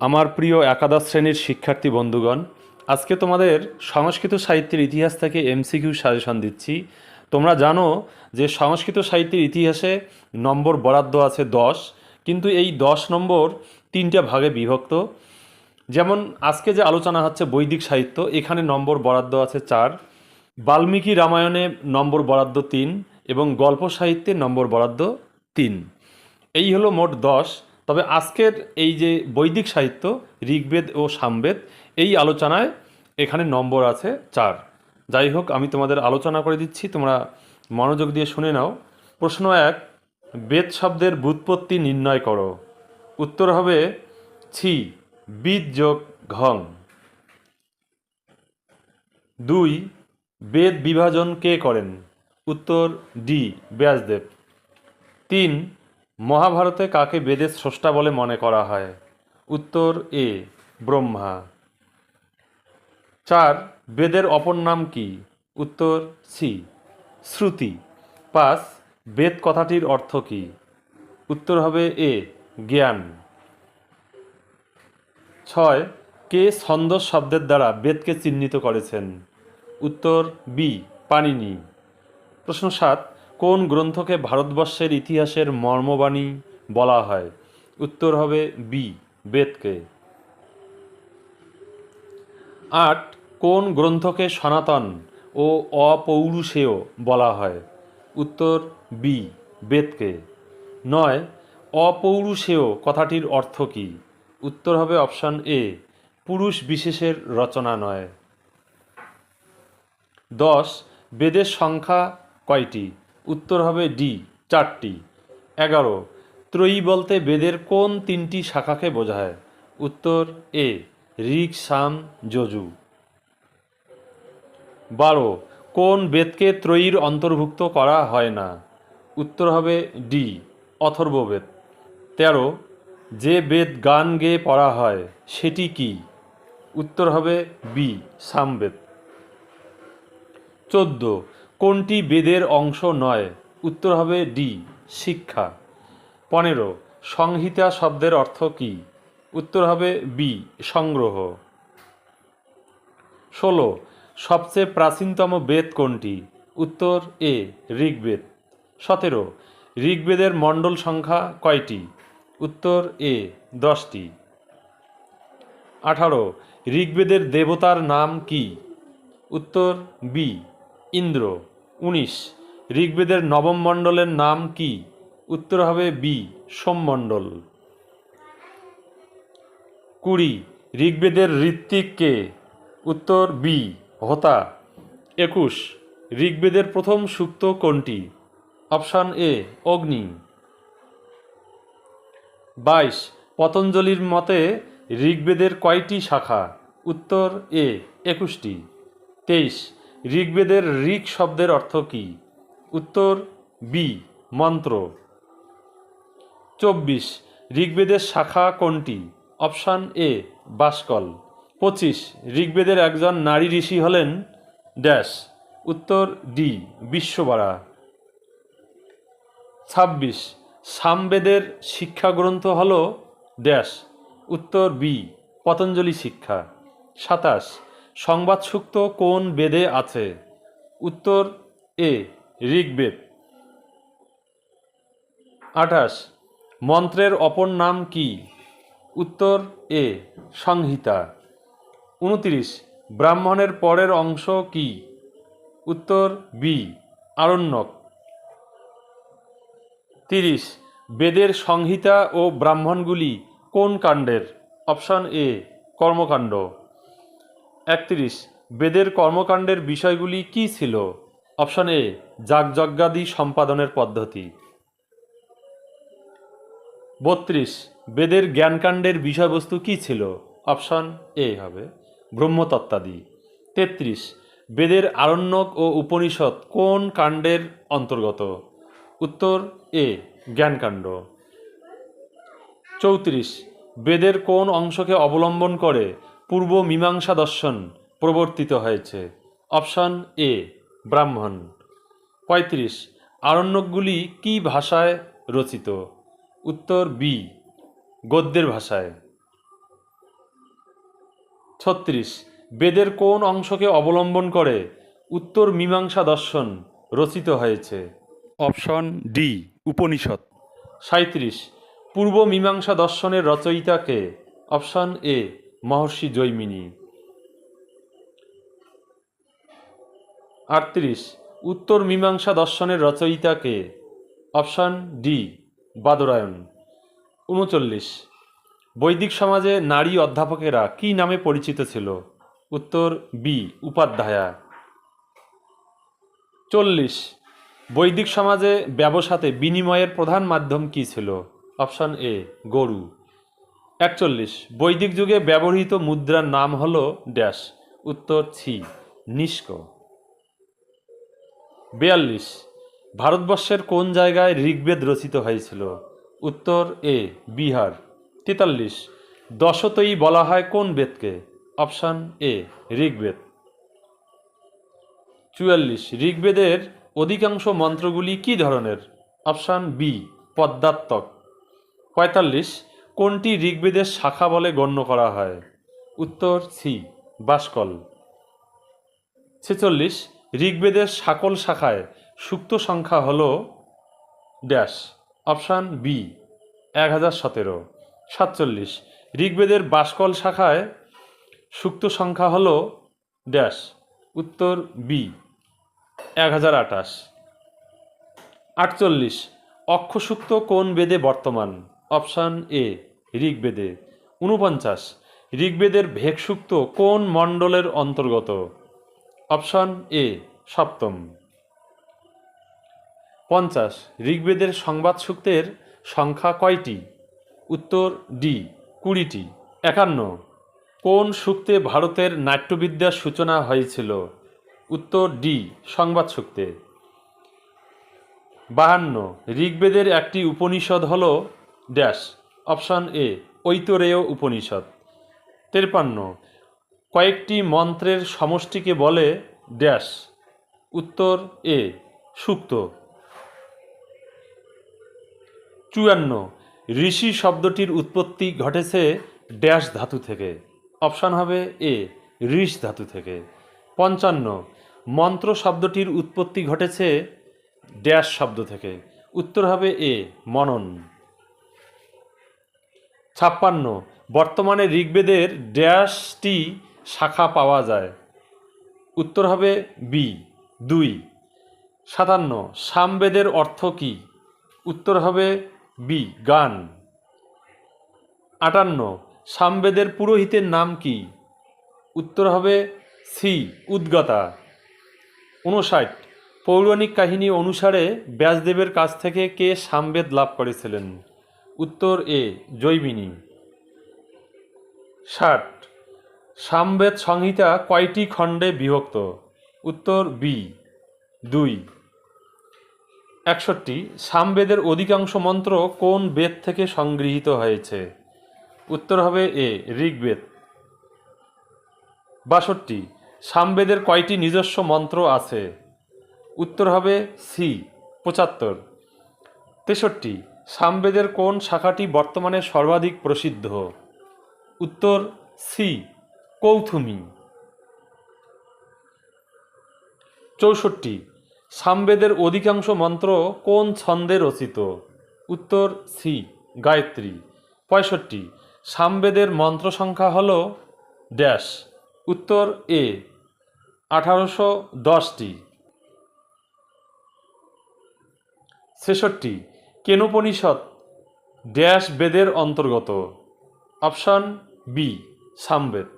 আমার প্রিয় একাদশ শ্রেণির শিক্ষার্থী বন্ধুগণ, আজকে তোমাদের সংস্কৃত সাহিত্যের ইতিহাস থেকে এমসিকিউ সাজেশন দিচ্ছি। তোমরা জানো যে সংস্কৃত সাহিত্যের ইতিহাসে নম্বর বরাদ্দ আছে দশ, কিন্তু এই দশ নম্বর তিনটা ভাগে বিভক্ত। যেমন আজকে যে আলোচনা হচ্ছে বৈদিক সাহিত্য, এখানে নম্বর বরাদ্দ আছে চার, বাল্মীকি রামায়ণে নম্বর বরাদ্দ তিন এবং গল্প সাহিত্যে নম্বর বরাদ্দ তিন। এই হলো মোট দশ তবে আজকের এই যে বৈদিক সাহিত্য, ঋগ্বেদ ও সামবেদ, এই আলোচনায় এখানে নম্বর আছে চার। যাই হোক, আমি তোমাদের আলোচনা করে দিচ্ছি, তোমরা মনোযোগ দিয়ে শুনে নাও। প্রশ্ন এক, বেদ শব্দের ব্যুৎপত্তি নির্ণয় করো। উত্তর হবে ছি বীজ যোগ ঘং। দুই, বেদ বিভাজন কে করেন? উত্তর ডি, ব্যাসদেব। তিন মহাভারতে কাকে বেদের স্রষ্টা বলে মনে করা হয়? উত্তর এ, ব্রহ্মা। চার, বেদের অপর নাম কি? উত্তর সি, শ্রুতি। পাঁচ, বেদ কথাটির অর্থ কি? উত্তর হবে এ, জ্ঞান। ছয়, কে ছন্দস শব্দের দ্বারা বেদকে চিহ্নিত করেছেন? উত্তর বি পানিনি প্রশ্ন সাত কোন গ্রন্থকে ভারতবর্ষের ইতিহাসের মর্মবাণী বলা হয়? উত্তর হবে বি বেদকে। আট, কোন গ্রন্থকে সনাতন ও অপৌরুষেয় বলা হয়? উত্তর বি বেদকে। নয়, অপৌরুষেয় কথাটির অর্থ কী? উত্তর হবে অপশান এ পুরুষ বিশেষের রচনা নয়। দশ, বেদের সংখ্যা কয়টি? উত্তর হবে ডি চারটি। এগারো, ত্রয়ী বলতে বেদের কোন তিনটি শাখাকে বোঝায়? উত্তর এ ঋক সাম, যজু। বারো, কোন বেদকে ত্রয়ীর অন্তর্ভুক্ত করা হয় না? উত্তর হবে ডি অথর্ববেদ। তেরো, যে বেদ গান গেয়ে পড়া হয়, সেটি কি? উত্তর হবে বি সামবেদ। চোদ্দ কোনটি বেদের অংশ নয়? উত্তর হবে ডি, শিক্ষা। পনেরো, সংহিতা শব্দের অর্থ কি? উত্তর হবে বি, সংগ্রহ। ষোলো, সবচেয়ে প্রাচীনতম বেদ কোনটি? উত্তর এ, ঋগ্বেদ। সতেরো, ঋগ্বেদের মণ্ডল সংখ্যা কয়টি? উত্তর এ, দশটি। আঠারো, ঋগ্বেদের দেবতার নাম কি? উত্তর বি ইন্দ্র, উনিশ। ঋগ্বেদের নবম মণ্ডলের নাম কি? উত্তর হবে বি সোমমণ্ডল কুড়ি। ঋগ্বেদের ঋত্বিক কে? উত্তর বি, হোতা। একুশ। ঋগ্বেদের প্রথম সূক্ত কোনটি? অপশান এ, অগ্নি। বাইশ। পতঞ্জলির মতে ঋগ্বেদের কয়টি শাখা? উত্তর এ, একুশটি। তেইশ। ঋগ্বেদের ঋক শব্দের অর্থ কী? উত্তর বি মন্ত্র। চব্বিশ, ঋগ্বেদের শাখা কোনটি? Option A Bashkala. পঁচিশ, ঋগ্বেদের একজন নারী ঋষি হলেন ড্যাশ। উত্তর ডি বিশ্ববাড়া ছাব্বিশ, সামবেদের শিক্ষাগ্রন্থ হল ড্যাশ। উত্তর বি পতঞ্জলি শিক্ষা। সাতাশ সংবাদ সুক্ত কোন বেদে আছে? উত্তর এ, ঋগ্বেদ। আঠাশ, মন্ত্রের অপর নাম কি? উত্তর এ, সংহিতা। উনত্রিশ, ব্রাহ্মণের পরের অংশ কি? উত্তর বি, আরণ্যক। তিরিশ, বেদের সংহিতা ও ব্রাহ্মণগুলি কোন কাণ্ডের? অপশান এ, কর্মকাণ্ড। একত্রিশ। বেদের কর্মকাণ্ডের বিষয়গুলি কি ছিল? অপশান এ, যাগযজ্ঞাদি সম্পাদনের পদ্ধতি। বত্রিশ। বেদের জ্ঞানকাণ্ডের বিষয়বস্তু কি ছিল? অপশান এ হবে, ব্রহ্মতত্ত্বাদি। তেত্রিশ। বেদের আরণ্যক ও উপনিষদ কোন কাণ্ডের অন্তর্গত? উত্তর এ, জ্ঞানকাণ্ড। চৌত্রিশ। বেদের কোন অংশকে অবলম্বন করে? পূর্ব মীমাংসা দর্শন প্রবর্তিত হয়েছে। অপশান এ ব্রাহ্মণ। পঁয়ত্রিশ আরণ্যকগুলি কি ভাষায় রচিত? উত্তর বি গদ্যের ভাষায়। ছত্রিশ বেদের কোন অংশকে অবলম্বন করে উত্তর মীমাংসা দর্শন রচিত হয়েছে? Option D Upanishad. সাঁত্রিশ পূর্ব মীমাংসা দর্শনের রচয়িতাকে অপশন এ মহর্ষি জৈমিনী। আটত্রিশ, উত্তর মীমাংসা দর্শনের রচয়িতাকে অপশন ডি, বাদরায়ণ। উনচল্লিশ, বৈদিক সমাজে নারী অধ্যাপকেরা কী নামে পরিচিত ছিল? উত্তর বি, উপাধ্যায়া। চল্লিশ, বৈদিক সমাজে ব্যবসাতে বিনিময়ের প্রধান মাধ্যম কী ছিল? অপশন এ, গরু। একচল্লিশ। বৈদিক যুগে ব্যবহৃত মুদ্রার নাম হল ড্যাশ। উত্তর ছি, নিষ্ক। বিয়াল্লিশ। ভারতবর্ষের কোন জায়গায় ঋগ্বেদ রচিত হয়েছিল? উত্তর এ, বিহার। তেতাল্লিশ। দশতই বলা হয় কোন বেদকে? Option A, Rigveda. চুয়াল্লিশ। ঋগ্বেদের অধিকাংশ মন্ত্রগুলি কী ধরনের? অপশান বি, পদ্মাত্মক। পঁয়তাল্লিশ। কোনটি ঋগ্বেদের শাখা বলে গণ্য করা হয়? উত্তর সি বাসকল। ছেচল্লিশ, ঋগ্বেদের সকল শাখায় সুক্ত সংখ্যা হল ড্যাশ। অপশান বি এক হাজার সতেরো। সাতচল্লিশ, ঋগ্বেদের বাসকল শাখায় সুক্ত সংখ্যা হল ড্যাশ। উত্তর বি এক হাজার আঠাশ। আটচল্লিশ, অক্ষসূক্ত কোন বেদে বর্তমান? অপশান এ, ঋগ্বেদে। উনপঞ্চাশ ঋগ্বেদের ভেকসূক্ত কোন মণ্ডলের অন্তর্গত? অপশান এ, সপ্তম। পঞ্চাশ, ঋগ্বেদের সংবাদ সূক্তের সংখ্যা কয়টি? উত্তর, ডি, কুড়িটি। একান্ন, কোন সূক্তে ভারতের নাট্যবিদ্যার সূচনা হয়েছিল? উত্তর, ডি সংবাদ সূক্তে বাহান্ন, ঋগ্বেদের একটি উপনিষদ হল dash, option A, Aitareya Upanishad. তেরপান্ন, কয়েকটি মন্ত্রের সমষ্টিকে বলে ড্যাশ। উত্তর এ, সুক্ত। চুয়ান্ন, ঋষি শব্দটির উৎপত্তি ঘটেছে ড্যাশ ধাতু থেকে। অপশান হবে এ, ঋষ ধাতু থেকে। পঞ্চান্ন, মন্ত্র শব্দটির উৎপত্তি ঘটেছে ড্যাশ শব্দ থেকে। উত্তর হবে এ, মনন। ছাপ্পান্ন। বর্তমানে ঋগ্বেদের ড্যাশটি শাখা পাওয়া যায়। উত্তর হবে বি, দুই। সাতান্ন, সামবেদের অর্থ কী? উত্তর হবে বি, গান। আটান্ন, সামবেদের পুরোহিতের নাম কি? উত্তর হবে সি, উদ্গতা। উনষাট পৌরাণিক কাহিনী অনুসারে ব্যাসদেবের কাছ থেকে কে সামবেদ লাভ করেছিলেন? উত্তর এ জৈমিনী ষাট, সামবেদ সংহিতা কয়টি খণ্ডে বিভক্ত? উত্তর বি, দুই। একষট্টি, সামবেদের অধিকাংশ মন্ত্র কোন বেদ থেকে সংগৃহীত হয়েছে? উত্তর হবে এ, ঋগ্বেদ। বাষট্টি, সামবেদের কয়টি নিজস্ব মন্ত্র আছে? উত্তর হবে সি, পঁচাত্তর। তেষট্টি সামবেদের কোন শাখাটি বর্তমানে সর্বাধিক প্রসিদ্ধ? উত্তর, সি, কৌথুমি। চৌষট্টি, সামবেদের অধিকাংশ মন্ত্র কোন ছন্দে রচিত? উত্তর, সি, গায়ত্রী। পঁয়ষট্টি, সামবেদের মন্ত্র সংখ্যা হল ড্যাশ। উত্তর, এ, আঠারোশো দশটি। ছেষট্টি কেনোপনিষদ ড্যাশ বেদের অন্তর্গত অপশান বি সামবেদ।